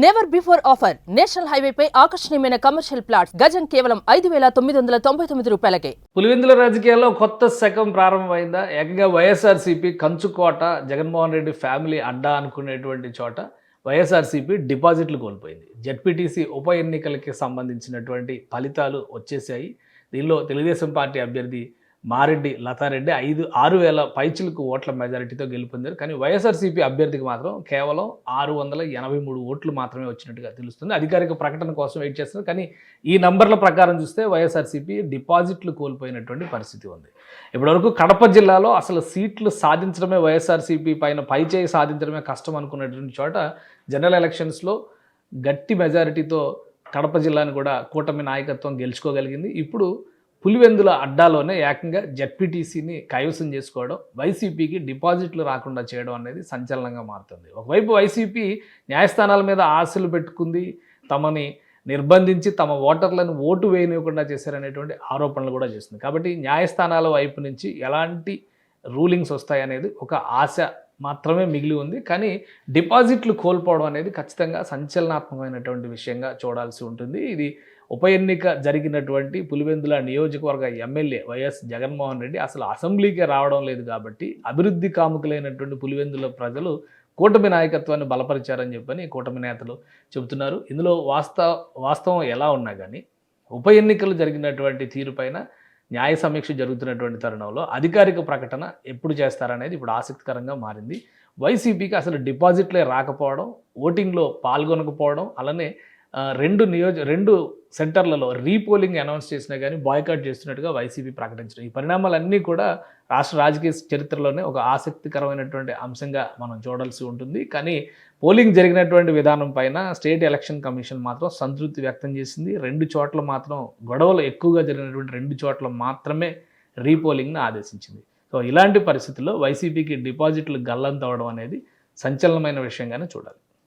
Never before offer national హైవేపై ఆకర్షణీయమైన commercial plots గజం కేవలం ఐదు వేల తొమ్మిది వందల తొంభై తొమ్మిది రూపాయలకే. పులివెందుల రాజకీయాల్లో కొత్త శకం ప్రారంభమైందా? ఏకంగా వైఎస్ఆర్సీపీ కంచుకోట జగన్మోహన్ రెడ్డి ఫ్యామిలీ అడ్డా అనుకునేటువంటి చోట వైఎస్ఆర్సీపీ డిపాజిట్లు కోల్పోయింది. జెడ్పీటీసీ ఉప ఎన్నికలకి సంబంధించినటువంటి ఫలితాలు వచ్చేసాయి దీనిలో తెలుగుదేశం పార్టీ అభ్యర్థి మారెడ్డి లతారెడ్డి ఐదు ఆరు వేల పైచులకు ఓట్ల మెజారిటీతో గెలుపొందారు. కానీ వైఎస్ఆర్సీపీ అభ్యర్థికి మాత్రం కేవలం ఆరు వందల ఎనభై మూడు ఓట్లు మాత్రమే వచ్చినట్టుగా తెలుస్తుంది. అధికారిక ప్రకటన కోసం వెయిట్ చేస్తున్నారు. కానీ ఈ నంబర్ల ప్రకారం చూస్తే వైఎస్ఆర్సీపీ డిపాజిట్లు కోల్పోయినటువంటి పరిస్థితి ఉంది. ఇప్పటివరకు కడప జిల్లాలో అసలు సీట్లు సాధించడమే వైఎస్ఆర్సీపీ పైన పైచేయి సాధించడమే కష్టం అనుకున్నటువంటి చోట జనరల్ ఎలక్షన్స్లో గట్టి మెజారిటీతో కడప జిల్లాను కూడా కూటమి నాయకత్వం గెలుచుకోగలిగింది. ఇప్పుడు పులివెందుల అడ్డాలోనే ఏకంగా జెడ్పీటీసీని కైవసం చేసుకోవడం వైసీపీకి డిపాజిట్లు రాకుండా చేయడం అనేది సంచలనంగా మారుతుంది. ఒకవైపు వైసీపీ న్యాయస్థానాల మీద ఆశలు పెట్టుకుంది తమని నిర్బంధించి తమ ఓటర్లను ఓటు వేయనివ్వకుండా చేశారనేటువంటి ఆరోపణలు కూడా చేస్తుంది. కాబట్టి న్యాయస్థానాల వైపు నుంచి ఎలాంటి రూలింగ్స్ వస్తాయనేది ఒక ఆశ మాత్రమే మిగిలి ఉంది. కానీ డిపాజిట్లు కోల్పోవడం అనేది ఖచ్చితంగా సంచలనాత్మకమైనటువంటి విషయంగా చూడాల్సి ఉంటుంది. ఇది ఉప ఎన్నిక జరిగినటువంటి పులివెందుల నియోజకవర్గ ఎమ్మెల్యే వైఎస్ జగన్మోహన్ రెడ్డి అసలు అసెంబ్లీకే రావడం లేదు కాబట్టి అభివృద్ధి కాముకులైనటువంటి పులివెందుల ప్రజలు కూటమి నాయకత్వాన్ని బలపరిచారని చెప్పని కూటమి నేతలు చెబుతున్నారు. ఇందులో వాస్తవ వాస్తవం ఎలా ఉన్నా కానీ ఉప ఎన్నికలు జరిగినటువంటి తీరుపైన న్యాయ సమీక్ష జరుగుతున్నటువంటి తరుణంలో అధికారిక ప్రకటన ఎప్పుడు చేస్తారనేది ఇప్పుడు ఆసక్తికరంగా మారింది. వైసీపీకి అసలు డిపాజిట్లే రాకపోవడం ఓటింగ్లో పాల్గొనకపోవడం అలానే రెండు నియోజ రెండు సెంటర్లలో రీపోలింగ్ అనౌన్స్ చేసినా కానీ బాయ్కాట్ చేస్తున్నట్టుగా వైసీపీ ప్రకటించడం. ఈ పరిణామాలన్నీ కూడా రాష్ట్ర రాజకీయ చరిత్రలోనే ఒక ఆసక్తికరమైనటువంటి అంశంగా మనం చూడాల్సి ఉంటుంది. కానీ పోలింగ్ జరిగినటువంటి విధానం పైన స్టేట్ ఎలక్షన్ కమిషన్ మాత్రం సంతృప్తి వ్యక్తం చేసింది. రెండు చోట్ల మాత్రం గొడవలు ఎక్కువగా జరిగినటువంటి రెండు చోట్ల మాత్రమే రీపోలింగ్ను ఆదేశించింది. సో ఇలాంటి పరిస్థితుల్లో వైసీపీకి డిపాజిట్లు గల్లంతవడం అనేది సంచలనమైన విషయంగానే చూడాలి.